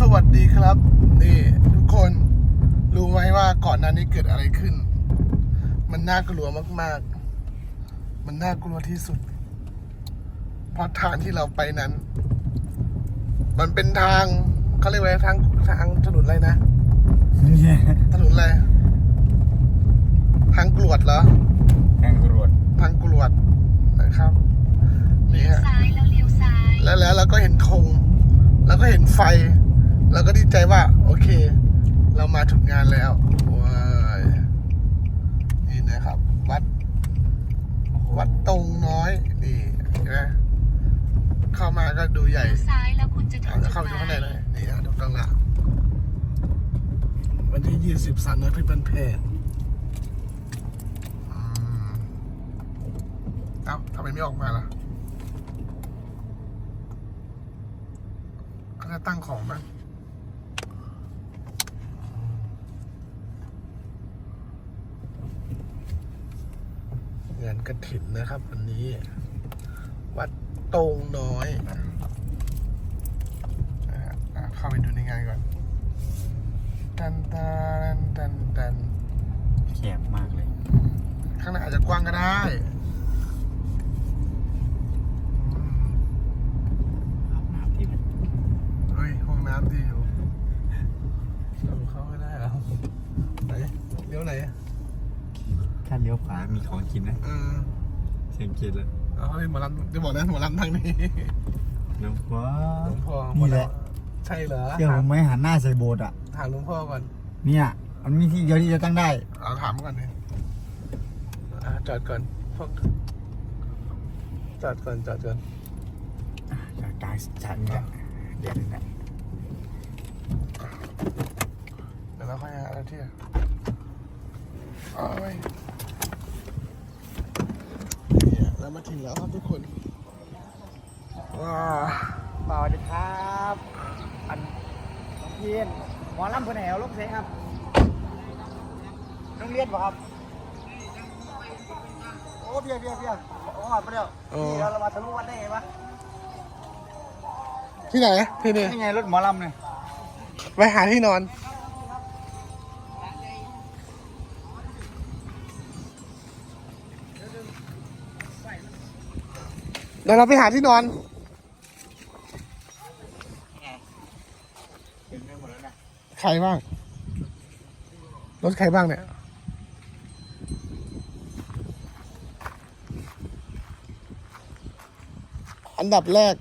สวัสดีครับ นี่ทุกคนรู้ไหมว่าก่อนหน้านี้เกิดอะไรขึ้น มันน่ากลัวมาก ๆ มันน่ากลัวที่สุด เพราะทางที่เราไปนั้น มันเป็นทางเขาเรียกว่าทางทางถนนอะไรนะถนนอะไรทางกรวดเหรอ ทางตำรวจ ทางกรวดนะครับ นี่ฮะ ซ้ายแล้วเลี้ยวซ้าย แล้วแล้วเราก็เห็นธงแล้วก็เห็นไฟ เราก็ดี ใจว่า โอเค เรามาถึงงานแล้วว้ายนี่นะครับ วัด วัดตรงน้อยนี่เห็นะเข้ามาก็ดูใหญ่ เลี้ยวซ้ายแล้วคุณจะถึเอางจะจุดเข้าไปดูหข้างในมายเลยนี่ฮะดูข้างหลังวันที่ยี่สิบสามน้อยเพี่เป็นเพจอืมเอ้าทำไมไม่ออกมาล่ะเขาจะตั้งของมั้ง งานกระถินนะครับ วันนี้ วัดตรงน้อยนะฮะอะเข้าไปดูในงานก่อนตันตันตันตันแคบมากเลย ข้างในอาจจะกว้างก็ได้อืม น้ำที่มัน เฮ้ย ห้องน้ำดีอยู่เราเข้าไม่ได้แล้วไหนเลี้ยวไหน ถ้าเลี้ยวขวามีของ กินนะเออเสียงกินเลยเอาให้หมอลำจะบอกนะหมอลำทางนี้น้ำว้าหลวงพ่อนี่แหละใช่เหรอเชื่อผมไหมหันหน้าใส่โบสถ์อะถามหลวงพ่อก่อนเนี่ยมันมีที่เดียวที่จะตั้งได้เอาถามก่อนเลยอะจอดก่อนพวกจอดก่อนจอดก่อนจากกลางชั้นเนี่ยเดี๋ยวนะเดี๋ยวเราค่อยหาอะไรที่เอาไว้ เนี่ยเรามาถึงแล้วครับทุกคนว้าสวัสดีครับ อันน้องพีนหมอลำเพื่อนแหวลูกเสครับโรงเรียนป่ะครับ โอ้เพียเพียเพียโอ้หอดไปแล้วนี่เราเรามาทะลุวัดได้ไงวะที่ไหนที่นี่นี่ไงรถหมอลำเนี่ยไปหาที่นอน เดี๋ยวเราไปหาที่นอนไปหมดแล้วนะใครบ้าง รถใครบ้างเนี่ย อันดับแรก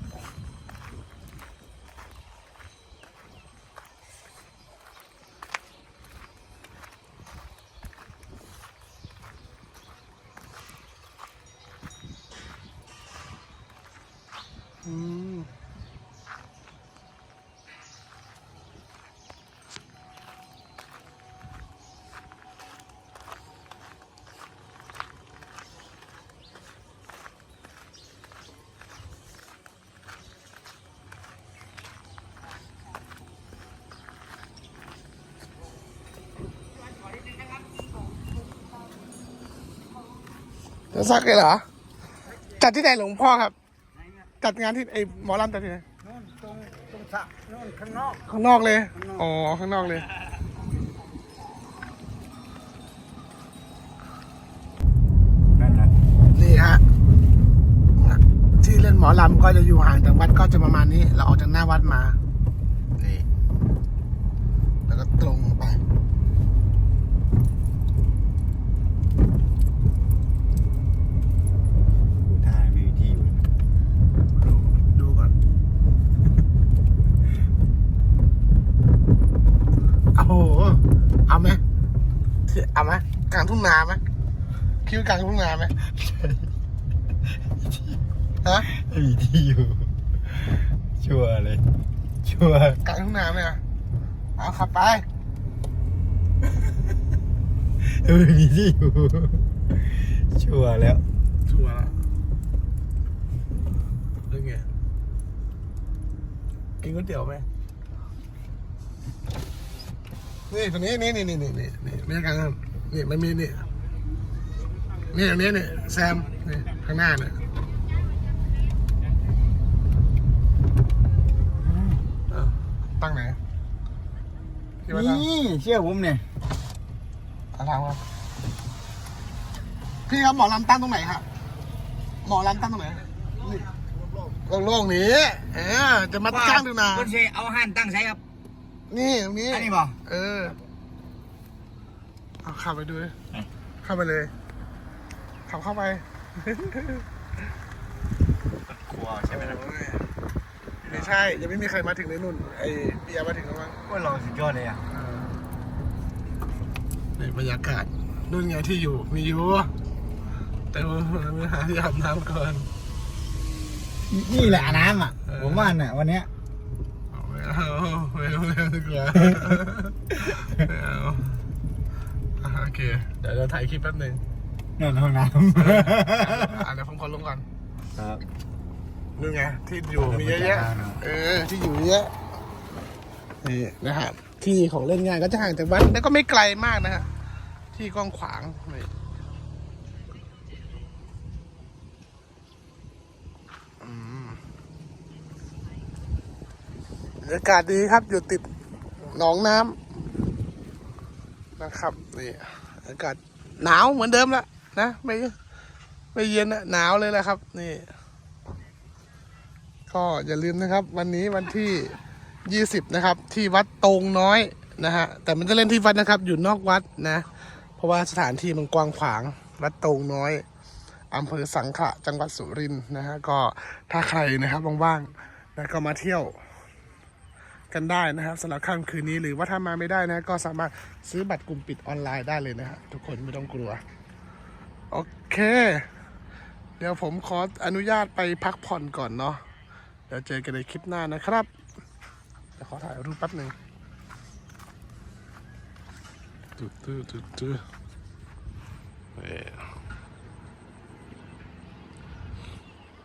อืม จะซักเลยเหรอ จัดที่ไหนหลวงพ่อครับ จัดงานที่ไอหมอลำจัดที่ไหนนู่นตรงตรงสระนู่นข้างนอก ข้างนอกเลย อ๋อ ข้างนอกเลย นั่นนะนี่ฮะ ที่เล่นหมอลำก็จะอยู่ห่างจากวัดก็จะประมาณนี้ เราออกจากหน้าวัดมา นี่ แล้วก็ตรงไป ดูท่าไม่มีที่อยู่เลยนะ ดูดูก่อน โอ้โห เอาไหมเอาไหมกลางทุ่งนาไหมคิดวากลางทุ่งนาไหมฮะไม่มีที่อยู่ ชัวร์เลย ชัวร์กลางทุ่งนาไหมอะเอาขับไปไม่มีที่อยู่ ชัวร์แล้ว ชัวร์ละเรื่องไงกินก๋วยเตี๋ยวไหม นี่ตรงนี้นี่นี่นี่นี่นี่นี่ไม่ใช่กลางนั้นนี่มันมีนี่นี่ตรงนี้นี่แซมนี่ข้างหน้าเนี่ยเอาตั้งไหนคิดว่าตั้งนี่เชื่อผมเนี่ยอะถามครับพี่ครับหมอลำตั้งตรงไหนครับหมอลำตั้งตรงไหนนี่โล่งๆนี้เออจะมาจ้างดูนะคุณเชเอาหันตั้งใช้ครับ นี่ตรงนี้ อันนี้บ่เออเอาขับไปดูดิไหนเข้าไปเลย ขับเข้าไปครัวใช่ไหมครับไม่ใช่ ยังไม่มีใครมาถึงเลยนุ่น ไอ้เบียร์มาถึงแล้วมั้งว่าเราสุดยอดเลยอะนี่บรรยากาศนู่นไงที่อยู่ มีอยู่ แต่ว่ามันหาที่อาบน้ำก่อน นี่แหละน้ำอะเออผมว่าน่ะ วันเนี้ย เอาไม่เอาไม่เอาไม่เอา ดีกว่าไม่เอาอะโอเค เดี๋ยวเราถ่ายคลิปแป๊บหนึงนอนห้องน้อะเดี๋ยวผมขอลงก่อนำครับนู่นไงที่อยู่มีเยอะแยะเออที่อยู่เยอะนี่นะครับที่ของเล่นงานก็จะห่างจากวัดแล้วก็ไม่ไกลมากนะฮะที่กว้างขวางนี่อืมบรรยากาศดีครับอยู่ติด หนองน้ำนะครับนี่อากาศหนาวเหมือนเดิมละนะไม่ไม่เย็นนะหนาวเลยแหละครับ นี่ ก็อย่าลืมนะครับ วันนี้วันที่20นะครับ ที่วัดตรงน้อยนะฮะแต่มันจะเล่นที่วัดนะครับ อยู่นอกวัดนะ เพราะว่าสถานที่มันกว้างขวาง วัดตรงน้อยอำเภอสังขะจังหวัดสุรินทร์นะฮะก็ถ้าใครนะครับว่างๆนะก็มาเที่ยว กันได้นะครับสำหรับค่ำคืนนี้หรือว่าถ้ามาไม่ได้นะ ก็สามารถซื้อบัตรกลุ่มปิดออนไลน์ได้เลยนะฮะทุกคนไม่ต้องกลัว โอเค เดี๋ยวผมขออนุญาตไปพักผ่อนก่อนเนาะเดี๋ยวเจอกันในคลิปหน้านะครับเดี๋ยวขอถ่ายรูปแป๊บหนึ่งตุ๊ดตุ๊ดตุ๊ดตุ๊ดเออ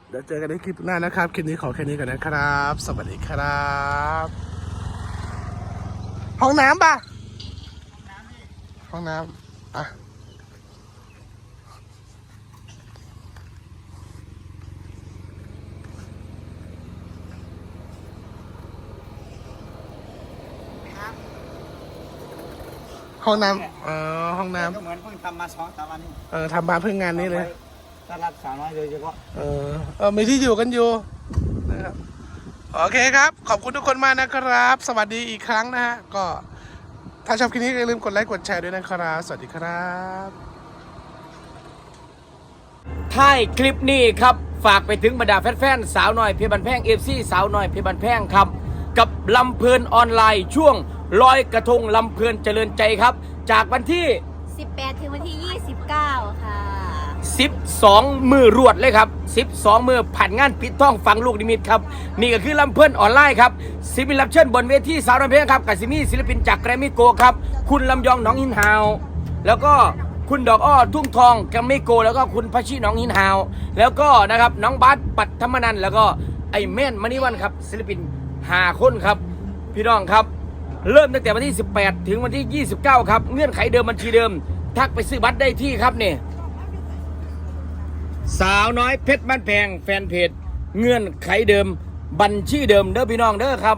เดี๋ยวเจอกันในคลิปหน้านะครับ คลิปนี้ขอแค่นี้ก่อนนะครับ สวัสดีครับ ห้องน้ำป่ะ ห้องน้ำอะห้องน้ำเออห้องน้ก็เหมือนเพิ่งทำมาสองสามวันนี้ำเออทำมาเพื่องานนี้เลย ต้อนรับสาวน้อยโดยเฉพาะ เออเออมีที่อยู่กันอยู่นะครับ โอเคครับ ขอบคุณทุกคนมากนะครับ สวัสดีอีกครั้งนะฮะ ก็ถ้าชอบคลิปนี้ก็อย่าลืมกดไลค์กดแชร์ด้วยนะครับ สวัสดีครับท้ายคลิปนี้ครับ ฝากไปถึงบรรดาแฟนๆสาวน้อยเพชรบันแพงเอฟซีสาวน้อยเพชรบันแพงครับ กับลำเพลินออนไลน์ช่วงลอยกระทงลำเพลินเจริญใจครับ จากวันที่ 18 ถึงวันที่ 29 ค่ะ 12 มือรวดเลยครับ 12 มือผ่านงานปิดท้องฟังลูกนิมิตครับ นี่ก็คือลำเพื่อนออนไลน์ครับศิลปินรับเชิญบนเวทีสาวน้อยเพลงครับกับซิมีศิลปินจากแกรมมี่โกครับ คุณลำยองน้องหินฮาว แล้วก็คุณดอกอ้อทุ่งทองแกรมมี่โก แล้วก็คุณพัชชีน้องหินฮาว แล้วก็นะครับน้องบัสปัทมนันแล้วก็ไอเม่นมณีวันครับศิลปินหาคนครับ พี่น้องครับ เริ่มตั้งแต่วันที่ 18 ถึงวันที่ 29 ครับ เงื่อนไขเดิมบัญชีเดิม ทักไปซื้อบัตรได้ที่ครับเนี่ย สาวน้อยเพชรบ้านแพงแฟนเพจเงื่อนไขเดิม บัญชีเดิมเด้อพี่น้องเด้อครับ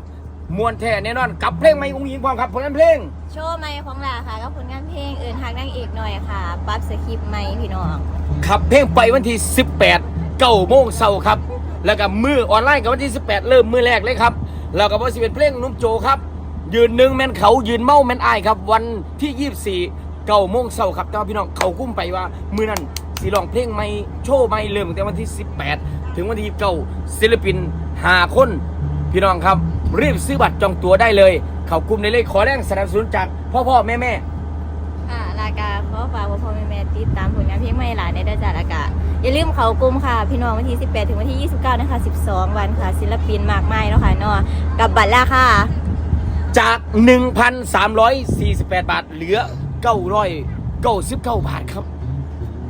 มวนแท้แน่นอนกับเพลงไม่อุ้งยิงความครับผลงานเพลง โชว์ใหม่ของหลาค่ะก็ผลงานเพลงเอินทางนางเอกหน่อยค่ะปั๊บสคริปต์ใหม่พี่น้อง ขับเพลงไปวันที่ 18เก้าโมงเช้าครับ แล้วก็มือออนไลน์กับวันที่ 18 เริ่มมือแรกเลยครับแล้วก็วันสิเป็นเพลงหนุ่มโจครับ ยืนหนึ่งแมนเขายืนเมาแมนอายครับ วันที่ 24เก้าโมงเช้าครับแต่ว่าพี่น้องเขากุ้มไปว่ามือนั้น สีร้องเพลงไม่โชว์ไม่เริ่มตั้งแต่วันที่ 18 ถึงวันที่29ศิลปินหาคน พี่น้องครับ รีบซื้อบัตรจองตั๋วได้เลย เขากลุ่มในเลขขอแรงสนับสนุนจากพ่อพ่อแม่แม่ค่ะลากาขอฝากพ่อพ่อแม่แม่ติดตามผลงานเพลงใหม่หลานในด้านจาลากาอย่าลืมเขากลุ่มค่ะ พี่น้องวันที่ 18 ถึงวันที่ 29 นะคะ 12 วันค่ะ ศิลปินมากมายเนาะค่ะเนาะกับบัตรราคาจาก 1,348 บาท เหลือ 999 บาทครับ